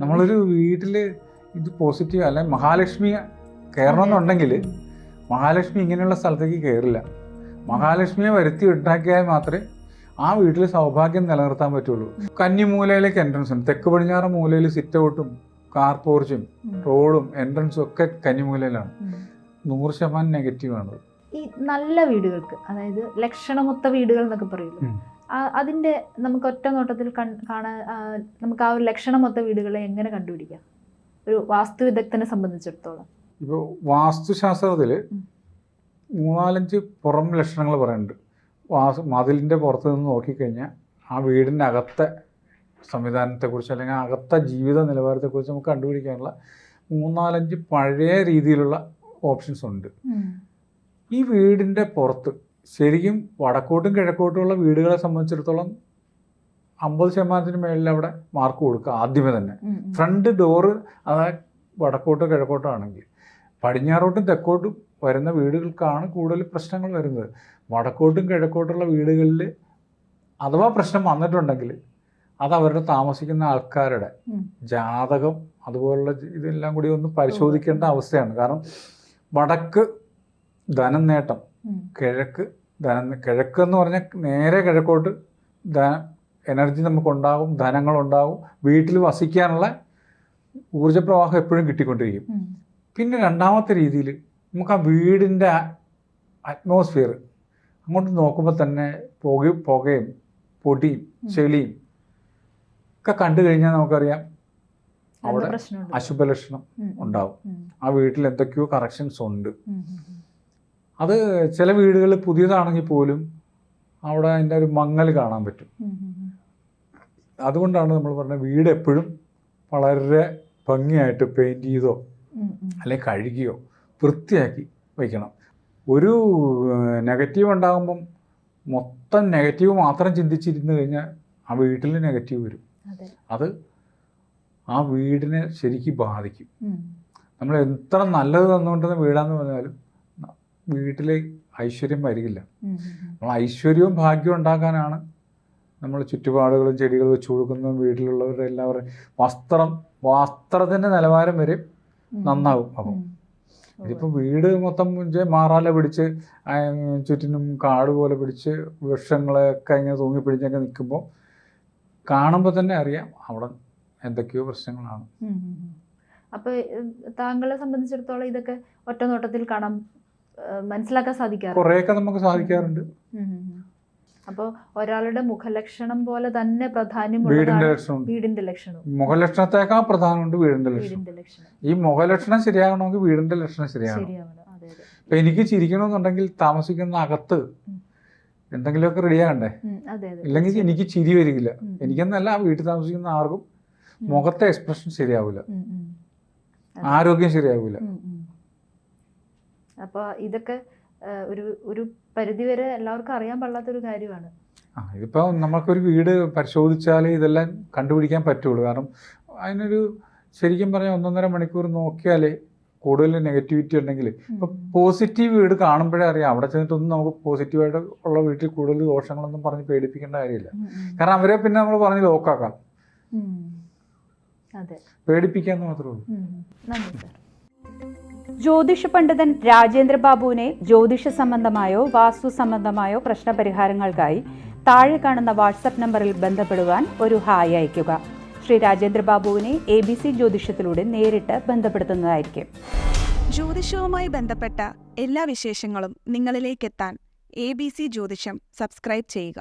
നമ്മളൊരു വീട്ടിൽ ഇത് പോസിറ്റീവ് അല്ലെ മഹാലക്ഷ്മി കയറണം എന്നുണ്ടെങ്കിൽ മഹാലക്ഷ്മി ഇങ്ങനെയുള്ള സ്ഥലത്തേക്ക് കയറില്ല മഹാലക്ഷ്മിയെ വരുത്തി ഉണ്ടാക്കിയാൽ മാത്രമേ ആ വീട്ടിൽ സൗഭാഗ്യം നിലനിർത്താൻ പറ്റുള്ളൂ. കന്നിമൂലയിലേക്ക് എൻട്രൻസ് ഉണ്ട്. തെക്ക് പടിഞ്ഞാറ് മൂലയിൽ സിറ്റ് ഔട്ടും കാർ പോർച്ചും. റോഡും എൻട്രൻസും ഒക്കെ കന്നിമൂലയിലാണ്. നൂറ് ശതമാനം നെഗറ്റീവ് ആണ്. ഈ നല്ല വീടുകൾക്ക് അതായത് ലക്ഷണമൊത്ത വീടുകൾ എന്നൊക്കെ പറയുമല്ലോ അതിന്റെ നമുക്ക് ഒറ്റ നോട്ടത്തിൽ കൺ- കാണാൻ നമുക്ക് ആ ഒരു ലക്ഷണമൊത്ത വീടുകളെ എങ്ങനെ കണ്ടുപിടിക്കാം? ഒരു വാസ്തു വിദഗ്ധനെ സംബന്ധിച്ചിടത്തോളം. ഇപ്പോൾ വാസ്തുശാസ്ത്രത്തിൽ. മൂന്നാലഞ്ച് പുറം ലക്ഷണങ്ങൾ പറയുന്നുണ്ട്. വാസ് മതിലിന്റെ പുറത്ത് നിന്ന് നോക്കിക്കഴിഞ്ഞാൽ ആ വീടിന്റെ അകത്തെ സംവിധാനത്തെക്കുറിച്ച് അല്ലെങ്കിൽ അകത്തെ ജീവിത നിലവാരത്തെക്കുറിച്ച് നമുക്ക് കണ്ടുപിടിക്കാനുള്ള മൂന്നാലഞ്ച് പഴയ രീതിയിലുള്ള ഓപ്ഷൻസ് ഉണ്ട്. ഈ വീടിന്റെ പുറത്ത് ശരിക്കും വടക്കോട്ടും കിഴക്കോട്ടുമുള്ള വീടുകളെ സംബന്ധിച്ചിടത്തോളം അമ്പത് ശതമാനത്തിന് മേളിൽ അവിടെ മാർക്ക് കൊടുക്കുക ആദ്യമേ തന്നെ. ഫ്രണ്ട് ഡോറ് അതായത് വടക്കോട്ടോ കിഴക്കോട്ടോ ആണെങ്കിൽ. പടിഞ്ഞാറോട്ടും തെക്കോട്ടും വരുന്ന വീടുകൾക്കാണ് കൂടുതൽ പ്രശ്നങ്ങൾ വരുന്നത്. വടക്കോട്ടും കിഴക്കോട്ടുള്ള വീടുകളിൽ അഥവാ പ്രശ്നം വന്നിട്ടുണ്ടെങ്കിൽ അത് അവരുടെ താമസിക്കുന്ന ആൾക്കാരുടെ ജാതകം അതുപോലുള്ള ഇതെല്ലാം കൂടി ഒന്ന് പരിശോധിക്കേണ്ട അവസ്ഥയാണ്. കാരണം വടക്ക് ധനം നേട്ടം. കിഴക്ക് ധനം കിഴക്ക് എന്ന് പറഞ്ഞാൽ നേരെ കിഴക്കോട്ട് ധന എനർജി നമുക്കുണ്ടാകും ധനങ്ങളുണ്ടാകും. വീട്ടിൽ വസിക്കാനുള്ള ഊർജപ്രവാഹം എപ്പോഴും കിട്ടിക്കൊണ്ടിരിക്കും. പിന്നെ രണ്ടാമത്തെ രീതിയിൽ നമുക്ക് ആ വീടിന്റെ അറ്റ്മോസ്ഫിയർ അങ്ങോട്ട് നോക്കുമ്പോൾ തന്നെ പുക പുകയും പൊടിയും ചെളിയും ഒക്കെ കണ്ടു കഴിഞ്ഞാൽ നമുക്കറിയാം അവിടെ അശുഭലക്ഷണം. ഉണ്ടാവും. ആ വീട്ടിൽ എന്തൊക്കെയോ കറക്ഷൻസ് ഉണ്ട്. അത് ചില വീടുകളിൽ പുതിയതാണെങ്കിൽ പോലും അവിടെ അതിന്റെ ഒരു മങ്ങൽ കാണാൻ പറ്റും. അതുകൊണ്ടാണ് നമ്മൾ പറഞ്ഞത് വീട് എപ്പോഴും വളരെ ഭംഗിയായിട്ട് പെയിന്റ് ചെയ്തോ. അല്ലെങ്കിൽ കഴുകിയോ വൃത്തിയാക്കി വയ്ക്കണം ഒരു നെഗറ്റീവ് ഉണ്ടാകുമ്പം മൊത്തം നെഗറ്റീവ് മാത്രം ചിന്തിച്ചിരുന്നു കഴിഞ്ഞാൽ ആ വീട്ടിൽ നെഗറ്റീവ് വരും അത് ആ വീടിനെ ശരിക്കും ബാധിക്കും നമ്മൾ എത്ര നല്ലത് തന്നുകൊണ്ടിരുന്ന വീടാന്ന് പറഞ്ഞാലും വീട്ടിലെ ഐശ്വര്യം വരികില്ല. നമ്മൾ ഐശ്വര്യവും ഭാഗ്യവും ഉണ്ടാക്കാനാണ് നമ്മൾ ചുറ്റുപാടുകളും ചെടികളും വെച്ച് കൊടുക്കുന്നതും വീട്ടിലുള്ളവരുടെ എല്ലാവരും വസ്ത്രം വസ്ത്രത്തിന്റെ നിലവാരം വരെ. നന്നാവും അപ്പം ഇതിപ്പോൾ വീട് മൊത്തം മാറാല പിടിച്ച് ചുറ്റിനും കാട് പോലെ പിടിച്ച് വൃക്ഷങ്ങളൊക്കെ ഇങ്ങനെ തൂങ്ങി പിടിച്ചൊക്കെ നിൽക്കുമ്പോൾ കാണുമ്പോൾ തന്നെ അറിയാം അവിടെ എന്തൊക്കെയോ പ്രശ്നങ്ങളാണ് ഉം, ഉം, ഉം. അപ്പൊ താങ്കളെ സംബന്ധിച്ചിടത്തോളം ഇതൊക്കെ ഒറ്റനോട്ടത്തിൽ കാണാം ഏഹ്, മനസ്സിലാക്കാൻ സാധിക്കാറ് കുറേയൊക്കെ നമുക്ക് സാധിക്കാറുണ്ട്. അപ്പോൾ ഒരാളുടെ മുഖലക്ഷണം പോലെ തന്നെ പ്രധാനം വീടിന്റെ ലക്ഷണം വീടിന്റെ ലക്ഷണം മുഖലക്ഷണത്തേക്കാൾ പ്രധാനമുണ്ട് വീടിന്റെ ലക്ഷണം. ഈ മുഖലക്ഷണം ശരിയാകണമെങ്കിൽ വീടിന്റെ ലക്ഷണം ശരിയാകണം. ഇപ്പം എനിക്ക് ചിരിക്കണമെന്നുണ്ടെങ്കിൽ താമസിക്കുന്ന അകത്ത്. എന്തെങ്കിലുമൊക്കെ റെഡിയാകണ്ടേ ഇല്ലെങ്കിൽ എനിക്ക് ചിരി വരികില്ല. എനിക്കെന്നല്ല വീട്ടിൽ താമസിക്കുന്ന ആർക്കും മുഖത്തെ എക്സ്പ്രഷൻ ശരിയാവില്ല. ആരോഗ്യം ശരിയാവില്ല ഉം. ഇതൊക്കെ ഒരു ഒരു പരിധിവരെ എല്ലാവർക്കും അറിയാൻ പാടില്ലാത്തൊരു കാര്യമാണ്. ആ ഇതിപ്പോൾ നമുക്കൊരു വീട് പരിശോധിച്ചാലേ ഇതെല്ലാം കണ്ടുപിടിക്കാൻ പറ്റുള്ളൂ. കാരണം അതിനൊരു ശരിക്കും പറഞ്ഞാൽ ഒന്നൊന്നര മണിക്കൂർ നോക്കിയാലേ കൂടുതൽ നെഗറ്റിവിറ്റി ഉണ്ടെങ്കിൽ ഇപ്പം. പോസിറ്റീവ് വീട് കാണുമ്പോഴേ അറിയാം. അവിടെ ചെന്നിട്ടൊന്നും നമുക്ക് പോസിറ്റീവായിട്ട് ഉള്ള വീട്ടിൽ കൂടുതൽ ദോഷങ്ങളൊന്നും പറഞ്ഞ് പേടിപ്പിക്കേണ്ട കാര്യമില്ല. കാരണം അവരെ പിന്നെ നമ്മൾ പറഞ്ഞ് ലോക്കാക്കാം. പേടിപ്പിക്കാന്ന് മാത്രമേ ഉള്ളൂ. നന്ദി സാർ. ജ്യോതിഷ പണ്ഡിതൻ രാജേന്ദ്ര ബാബുവിനെ ജ്യോതിഷ സംബന്ധമായോ വാസ്തു സംബന്ധമായോ പ്രശ്നപരിഹാരങ്ങൾക്കായി താഴെ കാണുന്ന വാട്സപ്പ് നമ്പറിൽ ബന്ധപ്പെടുവാൻ ഒരു ഹായ് അയയ്ക്കുക. ശ്രീ രാജേന്ദ്ര ബാബുവിനെ എ ബി സി ജ്യോതിഷത്തിലൂടെ നേരിട്ട് ബന്ധപ്പെടുത്തുന്നതായിരിക്കും. ജ്യോതിഷവുമായി ബന്ധപ്പെട്ട എല്ലാ വിശേഷങ്ങളും നിങ്ങളിലേക്കെത്താൻ എ ബി സി ജ്യോതിഷം സബ്സ്ക്രൈബ് ചെയ്യുക.